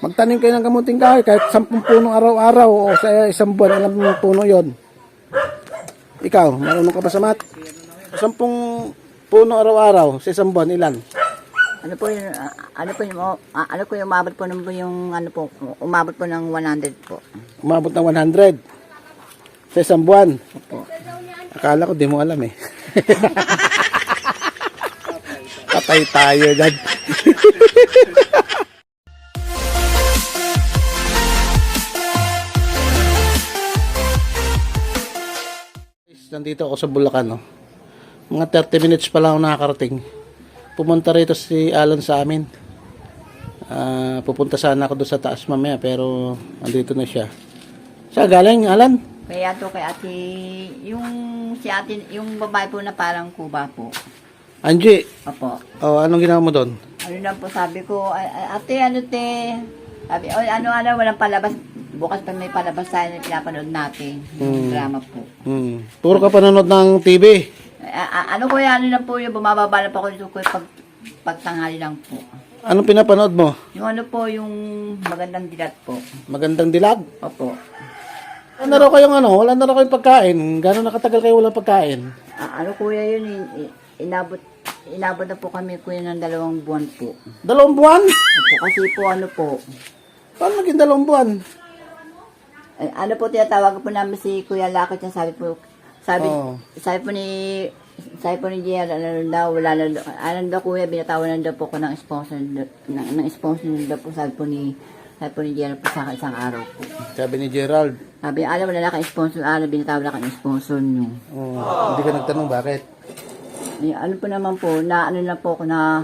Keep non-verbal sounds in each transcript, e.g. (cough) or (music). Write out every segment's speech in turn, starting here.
Magtanim kayo ng kamuting kahoy kahit 10 puno araw-araw o sa isang buwan, alam mo puno yon. Ikaw, marunong ka ba sa math? 10 puno araw-araw sa isang buwan, ilan? Ano po yung, ah, ano po yung, ah, ano po yung umabot po ng yung, ano po, umabot po ng 100 po. Umabot ng 100 sa isang buwan. Opo. Akala ko di mo alam eh. (laughs) Patay tayo dyan. (laughs) Nandito ako sa Bulacan, no? Mga 30 minutes pa lang ako nakakarating. Pumunta rito si Alan sa amin. Ah, pupunta sana ako doon sa taas mamaya, pero andito na siya. Sa galing, Alan? Kaya to kay ate, yung si ate, yung babae po na parang kuba po. Angie, Opo. oh, anong ginawa mo doon? Ano lang po sabi ko, "Ay, ay, ate, ano te? Sabi, oh, ano, ano, walang palabas. Bukas pa may palabas tayo na pinapanood natin. Yung drama po. Hmm. Puro ka panonood ng TV. A- a- ano ko yan, ano lang po yung bumababa na po ako dito ko pag, pagtanghali lang po. Anong pinapanood mo? Yung ano po, yung magandang dilat po. Magandang dilag. Opo. Wala na raw kayong ano, wala na raw kayong pagkain. Gano'n nakatagal kayo walang pagkain? A- ano kuya yun, in- in- inabot, inabot na po kami kuya ng dalawang buwan po. Dalawang buwan? Opo, kasi po ano po, Paano naging dalawang buwan? eh, ano po tinatawag po namin si Kuya Lakit niya, sabi po, sabi, Oo. sabi po ni, sabi po ni Gia, ano daw, wala na, daw- ano daw kuya, binatawan na daw po ko ng sponsor, ng, ng sponsor daw po, sabi po ni, sabi po ni Gia po sa akin isang araw po. Sabi ni Gerald. Sabi, alam wala na kang sponsor, alam, binatawan na kang sponsor niyo. Oh, hindi ka nagtanong bakit. Eh, ano po naman po, na ano lang po ako na,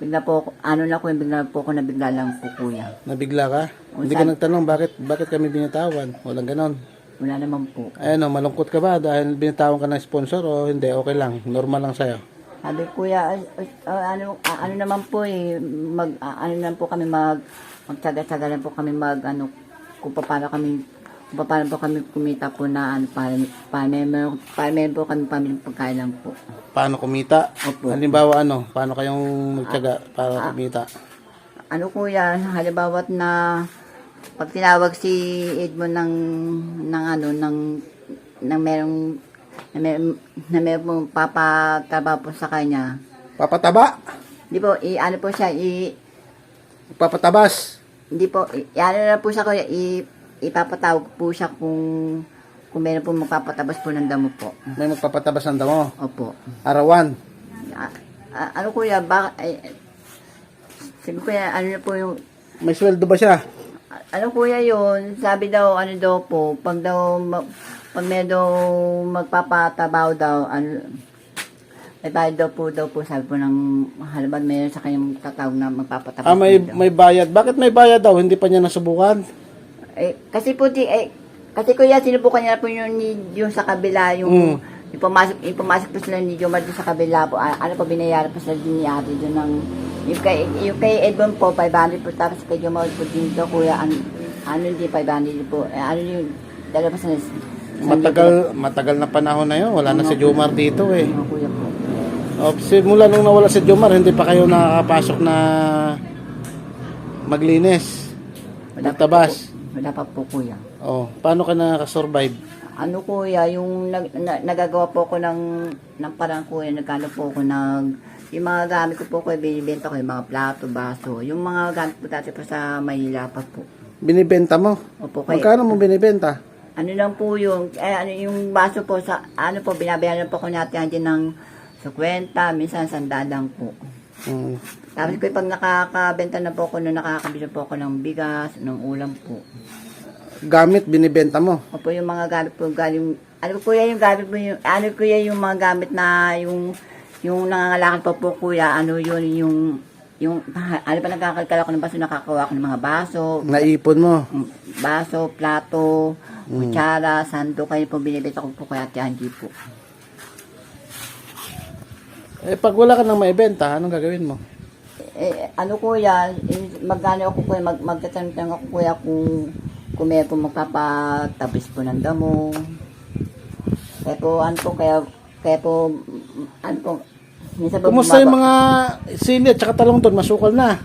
bigla po, ako- ano lang po, bigla po ako na bigla lang po kuya. Nabigla ka? Oo, Hindi ka nagtanong bakit bakit kami binitawan? Walang ganon. Wala naman po. Ayun, oh, malungkot ka ba dahil binitawan ka ng sponsor o hindi? Okay lang. Normal lang sa'yo. Sabi kuya, ah, ah, ano, ah, ano naman po eh, mag, ah, ano lang po kami mag, magtsaga-tsaga lang po kami mag, ano, kung paano kami, paano po kami kumita po na, ano, para, para, meron, para meron po kami pamilyang pagkain lang po. Paano kumita? Opo. Halimbawa ano, paano kayong magtyaga para kumita? Ano kuya, halimbawa na, pag tinawag si Edmond ng, ng ano, ng, ng merong, na merong, na merong pong papatrabaho po sa kanya, Papataba? Di po, i, ano po siya, i, Papatabas? Hindi po, i- ano na po siya kuya, i, ipapatawag po siya kung kung meron po magpapatabas po ng damo po. May magpapatabas ng damo. Opo. Arawan. A- a- ano kuya, baka, ay, sabi kuya, ano na po yung, May sweldo ba siya? a- ano kuya yun, sabi daw, ano daw po, pag daw, pag may daw magpapatabaw daw, ano, may bayad daw po daw po, sabi po ng, halaman meron sa kanyang tatawag na magpapatabas. Ah, may, daw. may bayad. Bakit may bayad daw? Hindi pa niya nasubukan? Eh, kasi po di, eh, kasi kuya, sinubukan niya po yung, yung sa kabila, yung, Mm. yung pumasok, yung pumasok po sila ni Jomar doon sa kabila po, ano po, binayaran po sila din ni ate doon ng, yung kay, yung kay Edmond po, 500 po, tapos kay Jomar po din to, kuya, an, ano din, 500 po, eh, ano yung, dalawa sa, Matagal, matagal na panahon na yun. Wala na si Jomar dito eh. Ano, kuya po. O, simula nung nawala si Jomar, hindi pa kayo nakakapasok na maglinis. Magtabas. Wala pa po, kuya. Oh, paano ka nakakasurvive? Ano kuya, yung nag, na, nagagawa po ko ng, ng parang kuya, nagkano po ko ng, yung mga gamit ko po ko, binibenta ko, yung mga plato, baso, yung mga gamit po dati po sa Maynila pa po. Binibenta mo? Opo, kaya, Magkano mo binibenta? ano lang po yung, eh, ano, yung baso po sa, ano po, binabayaran po ko natin din ng 50, minsan sandaan lang po. Hmm. Tapos ko pag nakakabenta na po ko, no, nakakabili po ako ng bigas, ng ulam po. Gamit, binibenta mo. Opo, yung mga gamit po galing, ano po kuya yung gamit po yung, ano kuya yung mga gamit na yung, yung nangangalakan po po kuya, ano yun, yung, yung, (laughs) ano pa nagkakalkala ko ng baso, nakakawa ko ng mga baso, Naipon mo. mm, baso, plato, kutsara, sando, kayo po binibenta ko po kaya Ate Angie po. Eh, pag wala ka nang maibenta, anong gagawin mo? Eh, ano kuya, eh, magkano ako kuya, mag, magtatanong ako kuya kung, kung may po magpapatabis po ng damo. Kaya po, ano po, kaya, kaya po, ano po, minsan po Kumusta yung mga sili at saka talong doon? Masukal na.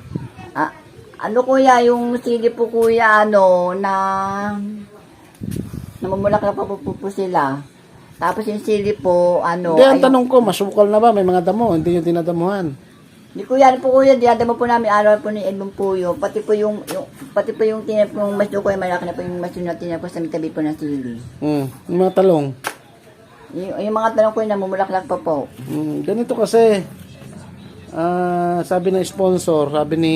Ah, Ano kuya, yung sili po kuya, ano, na namumulaklak pa po, po, po sila. Tapos yung sili po, ano, Hindi, ang ayun- tanong ko, masukal na ba? May mga damo, hindi yung dinadamuhan. Di kuya, ano po kuya, dinadama po namin araw po ni Edmond Puyo. Pati po yung, yung pati po yung tinap yung mas ko, malaki na po yung mas na tinap ko sa may tabi po ng sili. Hmm, yung mga talong. Yung, yung mga tanong ko yung namumulaklak pa po. Hmm, ganito kasi, ah, sabi ng sponsor, sabi ni,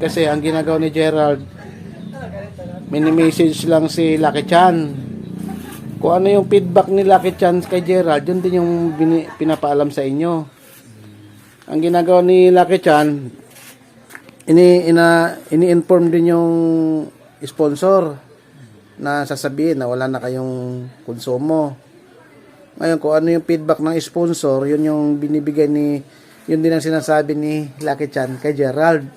kasi ang ginagawa ni Gerald, mini-message lang si Lucky Chan. Kung ano yung feedback ni Lucky Chan kay Gerald, yun din yung bini, pinapaalam sa inyo. Ang ginagawa ni Lucky Chan, ini ina ini-inform din yung sponsor na sasabihin na wala na kayong konsumo. Ngayon, kung ano yung feedback ng sponsor, yun yung binibigay ni, yun din ang sinasabi ni Lucky Chan kay Gerald.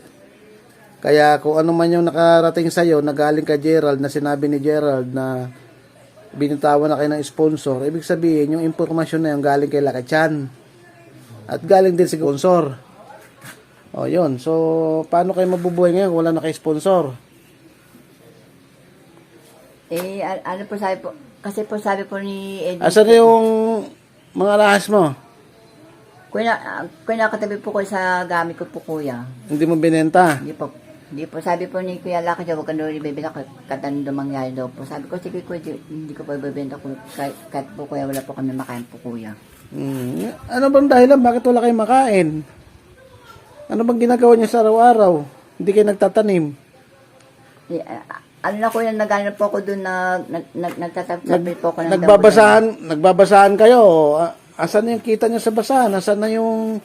Kaya kung ano man yung nakarating sa'yo, nagaling kay Gerald, na sinabi ni Gerald na binitawan na kayo ng sponsor, ibig sabihin, yung impormasyon na yung galing kay Lucky Chan. At galing din si sponsor. O, yun. So, paano kayo mabubuhay ngayon kung wala na kayo sponsor? Eh, ano po sabi po, kasi po sabi po ni Edmond, Asan na yung mga lahas mo? kuya, kuya nakatabi po ko sa gamit ko po kuya. Hindi mo binenta? Hindi po, hindi po. Sabi po ni Kuya Laki, huwag ka doon ibibenta ko katan doon mangyari daw po. Sabi ko, sige kuya, di- hindi ko po ibibenta ko. Kahit, kahit po kuya, wala po kami makain po kuya. Hmm. Ano bang dahilan? Bakit wala kayong makain? Ano bang ginagawa niyo sa araw-araw? Hindi kayo nagtatanim. Eh, ah, ano na kuya, nagano po ako doon na, na, na nagtatapsabi po ako ng Nagbabasahan, nagbabasahan kayo. Asan na yung kita niyo sa basahan? Asan na yung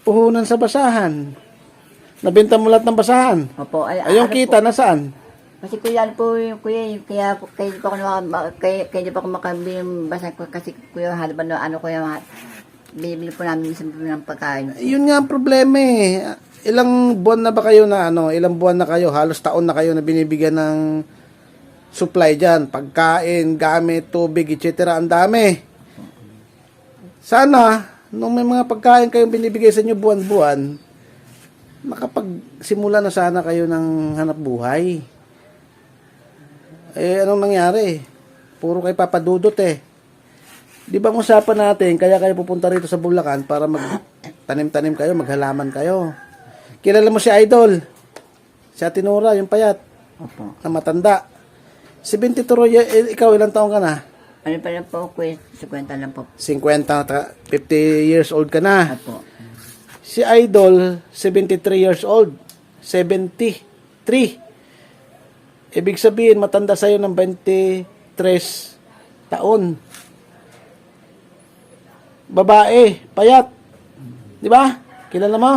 puhunan sa basahan? Nabenta mo lahat ng basahan. Opo, ay, Ay, yung ano kita, nasaan? Kasi kuya, ano po yung kuya, yung- kaya, kaya di pa ako, naka, ma- kaya, kaya di pa ako makabili ng basa ko kasi kuya, halaban na ano kuya, bibili po namin isang ng pagkain. Yun nga ang problema eh. Ilang buwan na ba kayo na ano, ilang buwan na kayo, halos taon na kayo na binibigyan ng supply dyan. Pagkain, gamit, tubig, etc. Ang dami. Sana, nung may mga pagkain kayong binibigay sa inyo buwan-buwan, makapagsimula na sana kayo ng hanap buhay. Eh, anong nangyari? Puro kayo papadudot eh. Di ba usapan natin, kaya kayo pupunta rito sa Bulacan para magtanim-tanim kayo, maghalaman kayo. Kilala mo si Idol? Si Ate Nora, yung payat, Opo. na matanda. 72, y- eh, ikaw ilang taong ka na? Ano pa lang po kuya, 50 lang po. 50, ta- 50 years old ka na. Opo. Si Idol, 73 years old. 73. Ibig sabihin, matanda sa'yo ng 23 taon. Babae, payat. Di ba? Kilala mo?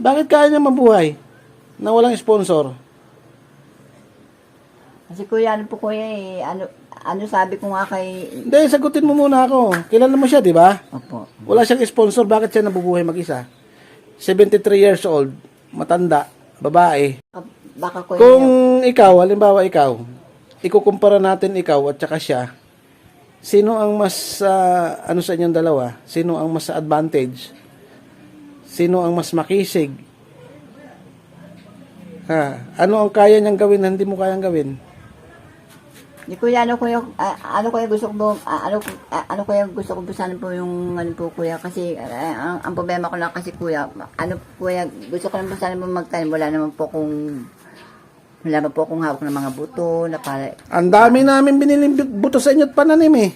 Bakit kaya niya mabuhay? Na walang sponsor. Kasi kuya, ano po kuya eh, ano, ano sabi ko nga kay, Hindi, sagutin mo muna ako. Kilala mo siya, di ba? opo. Wala siyang sponsor. Bakit siya nabubuhay mag-isa? 73 years old. Matanda. Babae. Baka kuya, Kung ikaw, halimbawa ikaw, ikukumpara natin ikaw at saka siya, sino ang mas, ah, ano sa inyong dalawa? Sino ang mas advantage? Sino ang mas makisig? Ha? Ano ang kaya niyang gawin na hindi mo kayang gawin? Di kuya, ano kuya, ah, ano kuya gusto ko ah, ano, ah, ano kuya gusto ko sana po yung, ano po kuya, kasi, ah, ang, ang problema ko lang kasi kuya, ano kuya, gusto ko lang sana po magtanim, wala naman po kung, wala naman po kung hawak ng mga buto, na para, Ang dami namin biniling buto sa inyo at pananim eh.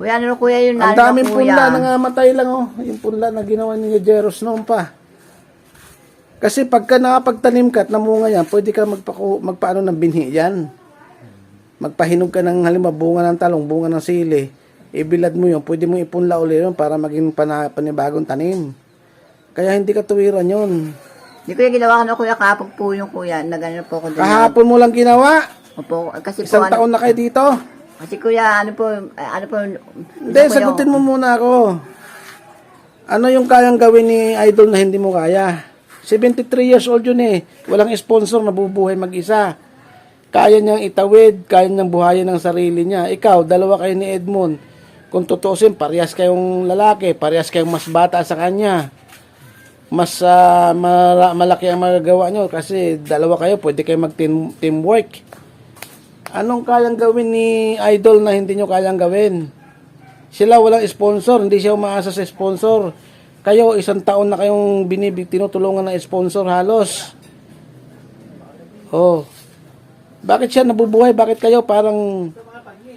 kuya, ano kuya yun, Ang ano na, daming kuya. punla, nangamatay lang oh. Yung punla na ginawa ni Jeros noon pa. Kasi pagka nakapagtanim ka at namunga yan, pwede ka magpaku, magpaano ng binhi yan. Magpahinog ka ng halimbawa bunga ng talong, bunga ng sili. Ibilad mo yun, pwede mo ipunla ulit yun para maging pana, panibagong tanim. Kaya hindi ka tuwiran yun. Di kuya, ginawa ko na kuya, kapag po yung kuya, nagano po ako doon. Kahapon mo lang ginawa. Opo, kasi po, Isang ano, taon na kayo dito. kasi kuya, ano po, ano po, Hindi, sagutin mo muna ako. Ano yung kayang gawin ni Idol na hindi mo kaya? 73 years old yun eh. Walang sponsor, nabubuhay mag-isa. Kaya niyang itawid, kaya niyang buhayin ang sarili niya. Ikaw, dalawa kayo ni Edmond. Kung tutusin, parehas kayong lalaki, parehas kayong mas bata sa kanya. Mas mala- malaki ang magagawa nyo kasi dalawa kayo, pwede kayo mag-team teamwork. Anong kayang gawin ni Idol na hindi nyo kayang gawin? Sila walang sponsor, hindi siya umaasa sa sponsor. Kayo, isang taon na kayong binibig, tinutulungan ng sponsor halos. Oh. Bakit siya nabubuhay? Bakit kayo parang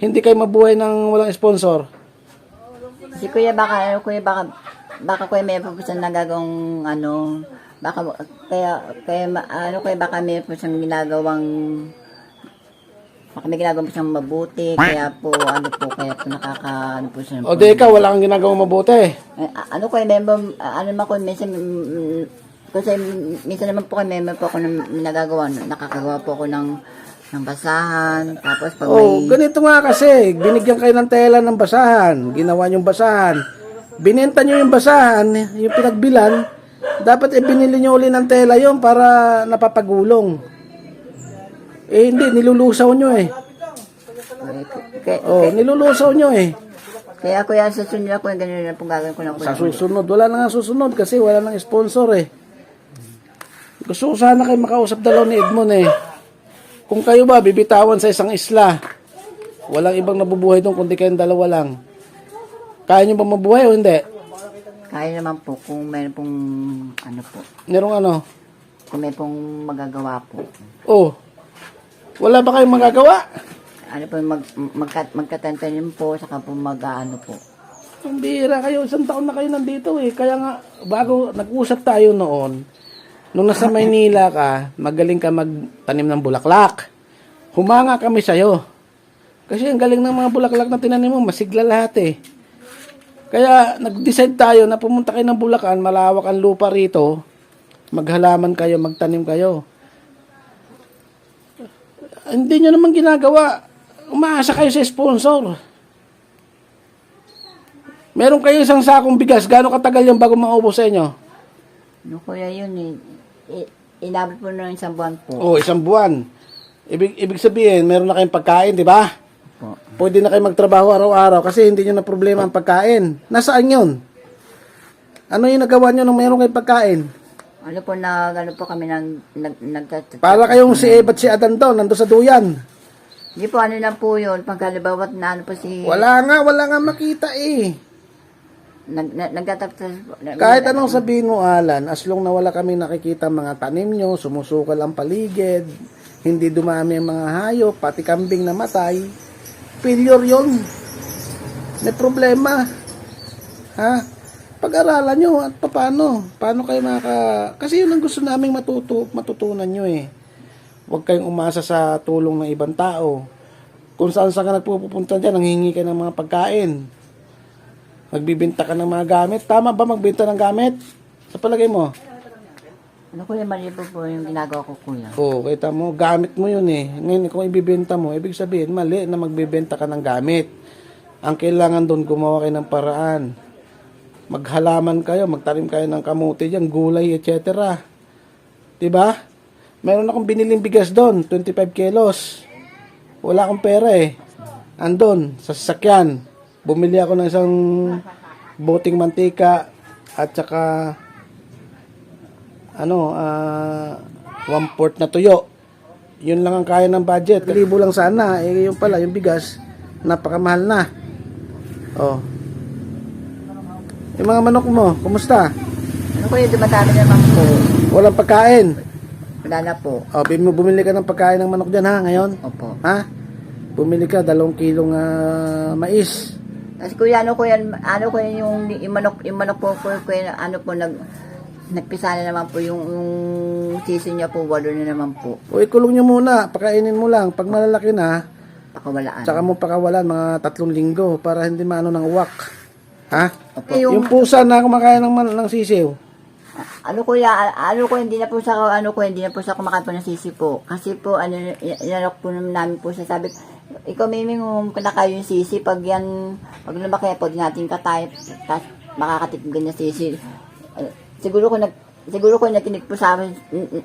hindi kayo mabuhay ng walang sponsor? Si Kuya baka, Kuya baka, baka Kuya may po siyang nagagawang, ano, baka, kaya, kaya, ma- ano Kuya baka may po siyang ginagawang, baka may ginagawang po siyang mabuti, kaya po, ano po, kaya po nakaka, ano po siya. O di ikaw, wala kang ginagawang mabuti. Eh, a- ano Kuya, may ba, ano naman ko, minsan, mm, kasi minsan naman po kami, may po ako nang nagagawa, nakakagawa po ako ng, ng basahan, tapos pag Oh, may, ganito nga kasi, binigyan kayo ng tela ng basahan, ginawa niyong basahan. Binenta niyo yung basahan, yung pinagbilan, dapat ibinili niyo uli ng tela yon para napapagulong. Eh hindi, nilulusaw niyo eh. kaya, Oh, nilulusaw niyo eh. kaya Kuya, sa sunod ako, ganun na po gagawin ko na po. Sa susunod, wala na nga susunod kasi wala nang sponsor eh. Gusto ko sana kayo makausap dalaw ni Edmond eh. Kung kayo ba bibitawan sa isang isla, walang ibang nabubuhay doon kundi kayong dalawa lang. Kaya niyo ba mabuhay o hindi? Kaya naman po kung meron pong ano po, Merong ano? kung may pong magagawa po. Oh. Wala ba kayong magagawa? Ano po mag magkat magkatanim po saka po mag-ano po. Ang bihira kayo, isang taon na kayo nandito eh. Kaya nga, bago nag-usap tayo noon, nung nasa (laughs) Maynila ka, magaling ka magtanim ng bulaklak. Humanga kami sa'yo. Kasi ang galing ng mga bulaklak na tinanim mo, masigla lahat eh. Kaya nag-decide tayo na pumunta kayo ng Bulacan, malawak ang lupa rito, maghalaman kayo, magtanim kayo. Hindi nyo naman ginagawa. Umaasa kayo sa sponsor. Meron kayo isang sakong bigas. Gaano katagal yung bago maubos sa inyo? No kuya yun eh. I- inabot po ng isang buwan po. Oh, isang buwan. Ibig, ibig sabihin, meron na kayong pagkain, di ba? Po. Pwede na kayo magtrabaho araw-araw kasi hindi nyo na problema ang pagkain. Nasaan yun? Ano yung nagawa nyo nung meron kayong pagkain? Ano po na ano po kami nag nag nag Para kayong si Eva at si Adan doon, nando sa duyan. Hindi po ano lang po yun pag halimbawa na ano po si Wala nga, wala nga makita eh. nag nag nagtatapos Kahit anong sabihin mo, Alan, as long na wala kami nakikita mga tanim nyo, sumusukal ang paligid, hindi dumami ang mga hayop, pati kambing na matay, failure yun. May problema. Ha? Pag-aralan nyo at paano. Paano kayo maka... Kasi yun ang gusto naming matuto, matutunan nyo eh. Huwag kayong umasa sa tulong ng ibang tao. Kung saan saan ka nagpupunta dyan, nanghingi ka ng mga pagkain. Magbibenta ka ng mga gamit. Tama ba magbenta ng gamit? Sa palagay mo? Ano kuya mali po yung ginagawa ko kuya. Oo, kita mo, gamit mo yun eh. Ngayon, kung ibibenta mo, ibig sabihin, mali na magbibenta ka ng gamit. Ang kailangan doon, gumawa kayo ng paraan. Maghalaman kayo, magtanim kayo ng kamuti dyan, gulay, etc. Diba? Meron akong biniling bigas doon, 25 kilos. Wala akong pera eh. Andon, sa sasakyan. Bumili ako ng isang boting mantika at saka ano, ah, one fourth na tuyo. Yun lang ang kaya ng budget. Libo lang sana. Eh, yung pala, yung bigas, napakamahal na. Oh. Yung mga manok mo, kumusta? Ano kuya dumadami naman po. Walang pagkain. Wala na po. Oh, bumili ka ng pagkain ng manok dyan ha, ngayon. Opo. Ha? Bumili ka, dalawang kilong ah, mais. Kasi kuya, ano kuya, ano kuya yung, yung manok, yung manok po, kuya, kuya, ano po, nag, nagpisa na naman po yung, yung sisi niya po, walo na naman po. O, ikulong nyo muna, pakainin mo lang. Pag malalaki na, Pakawalaan. tsaka mo pakawalan mga tatlong linggo para hindi maano ng uwak. Ha? Opo. Yung pusa na kumakain ng, man- ng sisiw. Ano kuya, a- ano ko hindi na po sa ano ko hindi na po sa kumakain po ng sisi po. Kasi po ano inalok po namin po siya sabi ikaw miming um, kinakain yung sisi pag yan pag lumaki po natin katay tas makakatikim ganyan sisi. Eh, siguro ko nag siguro ko nakinig po sa akin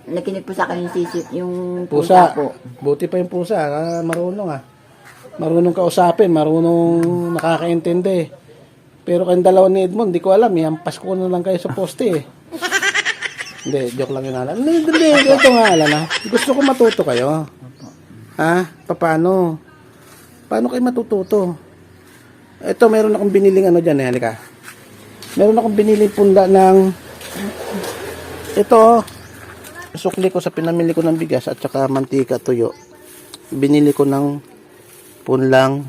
nakinig po sa akin yung sisi yung pusa, Pusa. po. Buti pa yung pusa. Ah, marunong ah. Marunong kausapin. Marunong nakakaintindi. Pero kayong dalawa ni Edmond, di ko alam. Ihampas ko na lang kayo sa poste eh. Hindi, joke lang yun, Alan. Hindi, hindi, ito nga, Alan, ha? Gusto ko matuto kayo. Ha? Paano? Paano kayo matututo? Ito, meron akong biniling ano dyan, eh, halika. Meron akong biniling punla ng ito, oh. sukli ko sa pinamili ko ng bigas at saka mantika, tuyo. Binili ko ng punlang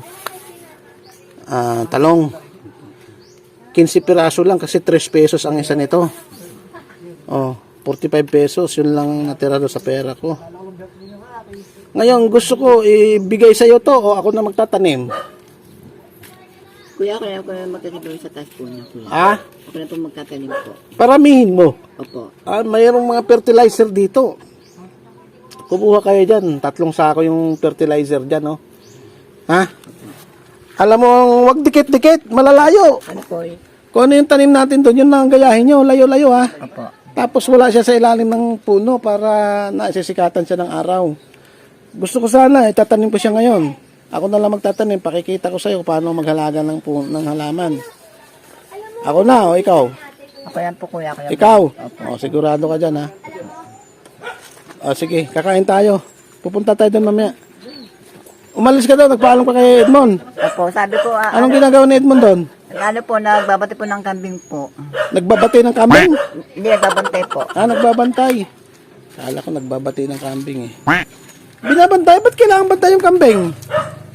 ah, talong. 15 piraso lang kasi 3 pesos ang isa nito. Oh, 45 pesos, yun lang natira doon sa pera ko. Ngayon, gusto ko ibigay sa iyo to o ako na magtatanim. Kuya, kaya ko na magkakituloy sa taas po niya, kuya. Ah, Ako na po magtatanim po. paramihin mo. Opo. Ah, mayroong mga fertilizer dito. Kumuha kayo dyan. Tatlong sako yung fertilizer dyan, no? Ha? Alam mo, wag dikit-dikit. Malalayo. Ano po eh? Kung ano yung tanim natin doon, yun lang ang gayahin nyo. Layo-layo, ha? Opo. Tapos wala siya sa ilalim ng puno para naisisikatan siya ng araw. Gusto ko sana, itatanim ko siya ngayon. Ako na lang magtatanim, pakikita ko sa'yo paano maghalaga ng, ng halaman. Ako na, o ikaw. Ako yan po, kuya. Kaya Ikaw? O, sigurado ka dyan, ha? O, sige, kakain tayo. Pupunta tayo doon mamaya. Umalis ka daw, nagpaalam ka kay Edmond. Opo, sabi ko, ah, Anong ginagawa ni Edmond doon? ano po, nagbabati po ng kambing po. Nagbabati ng kambing? Hindi, nagbabantay po. Ah, nagbabantay. Kala ko nagbabati ng kambing eh. Binabantay? Ba't kailangan bantay yung kambing?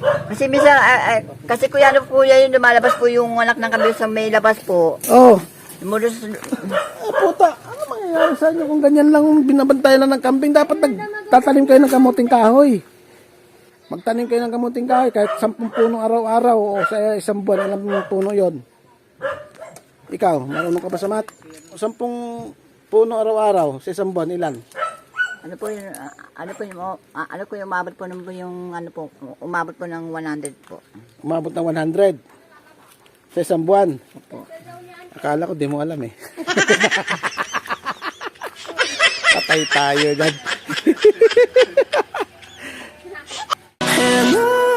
Kasi minsan, ah, ah, kasi kuya, ano po yan, yung lumalabas po yung anak ng kambing sa may labas po. Oh, Lumulus, ah, puta. Ano mangyayari sa inyo kung ganyan lang binabantayan lang ng kambing? Dapat nagtatanim kayo ng kamuting kahoy. Magtanim kayo ng kamuting kahoy kahit sampung puno araw-araw o sa isang buwan, ilang puno yon. Ikaw, marunong ka ba sa mat? Sampung puno araw-araw sa isang buwan, ilan? Ano po yung, ah, ano po yung, oh, ah, ano po yung umabot po naman po yung, ano po, umabot po ng 100 po. Umabot ng 100 sa isang buwan. Opo. Akala ko di mo alam eh. (laughs) Patay tayo dyan. (laughs) I